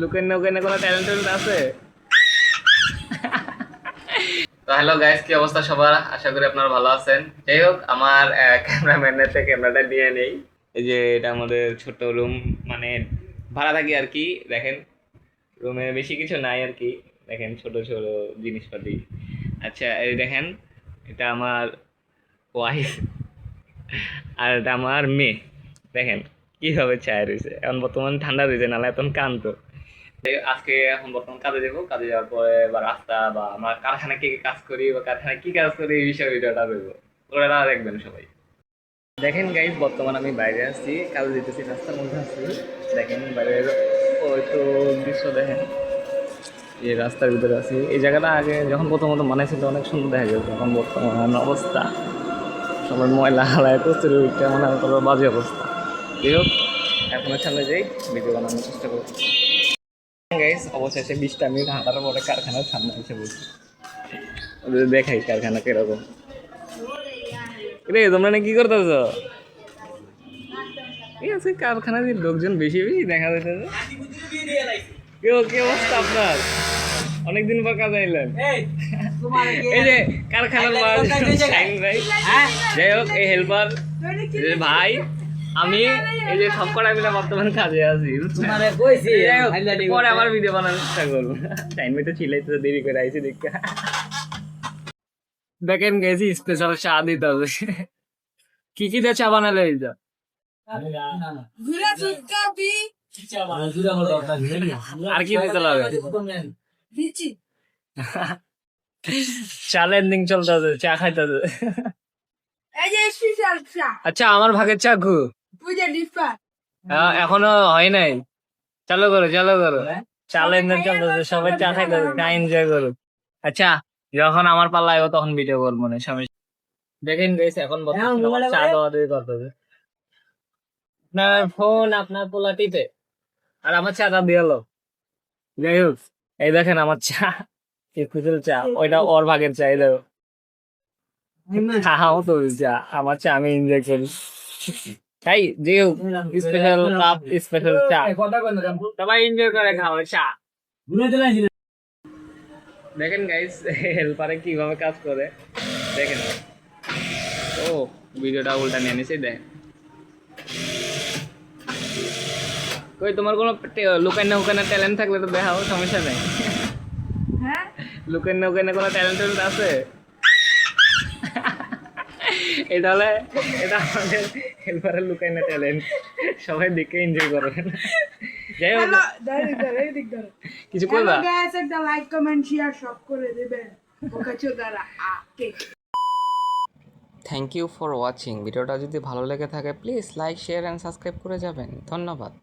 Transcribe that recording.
লুকেন না কোনো talent talent আছে? তো হ্যালো গাইস কি অবস্থা সবার? আশা করি আপনারা ভালো আছেন। যাই হোক, আমার ক্যামেরাম্যানের থেকে ক্যামেরাটা নিয়ে নেই। এই যে এটা আমাদের ছোট রুম মানে ভাড়া থাকি আর কি, দেখেন। রুমে বেশি কিছু নাই আর কি, দেখেন ছোট ছোট জিনিসপাতি। আচ্ছা এই দেখেন, এটা আমার ওয়াইফ আর এটা আমার মেয়ে। দেখেন, কীভাবে চায় রয়েছে। এখন বর্তমান ঠান্ডা রয়েছে নাহলে এখন কান্ত আজকে এখন বর্তমান কাজে যাব, কাজে যাওয়ার পরে বা রাস্তা বা আমরা কারখানা কি কাজ করি বা কারখানায় কি কাজ করি এই বিষয়ে ভিডিওটা দেবো ওরা দেখবেন সবাই। দেখেন গাইজ বর্তমান আমি বাইরে আসছি কাজে যেতেছি, রাস্তার মধ্যে আসছি দেখেন বাইরের তো দৃশ্য দেখেন। এই রাস্তার ভিতরে আছি। এই জায়গাটা আগে যখন প্রথমত বানাইছিল অনেক সুন্দর দেখা যেত এখন বর্তমান অবস্থা। সবাই ময়লা হালায় কচুরি উঠতে মানে বাজে অবস্থা। যাই হোক, এখনের সামনে যাই ভিডিও বানানোর চেষ্টা করছি অবশেষে বিশটা মিনিট হাঁটার পরে কারখানার সামনে এসে ওদের দেখাই কারখানা কীরকম। রে তোমরা না কি করতেছ? ঠিক আছে কারখানার লোকজন বেশি বেশি দেখা যাচ্ছে কি ও- কি অবস্থা আপনার? অনেকদিন পর কাজ আইলেন। এই যে কারখানার ভাই। যাই হোক এই হেল্পার ভাই। আমি এই যে সব কটা মিলে বর্তমান কাজে আছি? যাই হোক, পরে আবার ভিডিও বানানোর চেষ্টা করব। টাইম তো দেরি করে আইছি দেখতে। দেখেন গেছি স্পেশাল চা দিতে হবে। কি কি দিয়ে চা বানালে এই যা? আর কি দিতে লাগে? দিচ্ছি চা লেন্ডিং চলতেছে চা যে আচ্ছা আমার ভাগের চা ঘু। এখনও হয় নাই। চালু করো চালু করো। চা লেনদেন সবাই চা চা এনজয় করো আচ্ছা যখন আমার পাল্লা আইব তখন ভিডিও করব না সমস্যা দেখেন গেছে এখন চা দেওয়া দিয়ে করতেছে আপনার ফোন আপনার পোলা টিপে আর আমার চাটা দিয়ে এলো। যাই হোক এই দেখেন আমার চা স্পেশাল চা। ওইটা ওর ভাগের চা এই দেখো। খাওয়াও তো চা। আমার চা আমি এনজয় করি। তাই যে স্পেশাল কাপ স্পেশাল চা সবাই এনজয় করে খাওয়া চা দেখেন গাইস হেল্পারে কীভাবে কাজ করে? দেখেন। ও ভিডিওটা উল্টা নিয়ে নিছে দেখ কই তোমার কোনো লুকান না ওখানে ট্যালেন্ট থাকলে তো দেখাও সমস্যা নেই। হ্যাঁ? লুকান না ওখানে কোনো ট্যালেন্ট আছে? এটা হলে এটা আমাদের হেল্পারের লুকাই না ট্যালেন্ট সবাই দেখে এনজয় করবেন। যাই হোক। কিছু করবা? একটা লাইক কমেন্ট শেয়ার সব করে দেবেন ওকে চোদারা আকে। থ্যাংক ইউ ফর ওয়াচিং ভিডিওটা যদি ভালো লেগে থাকে please like share and subscribe করে যাবেন। ধন্যবাদ।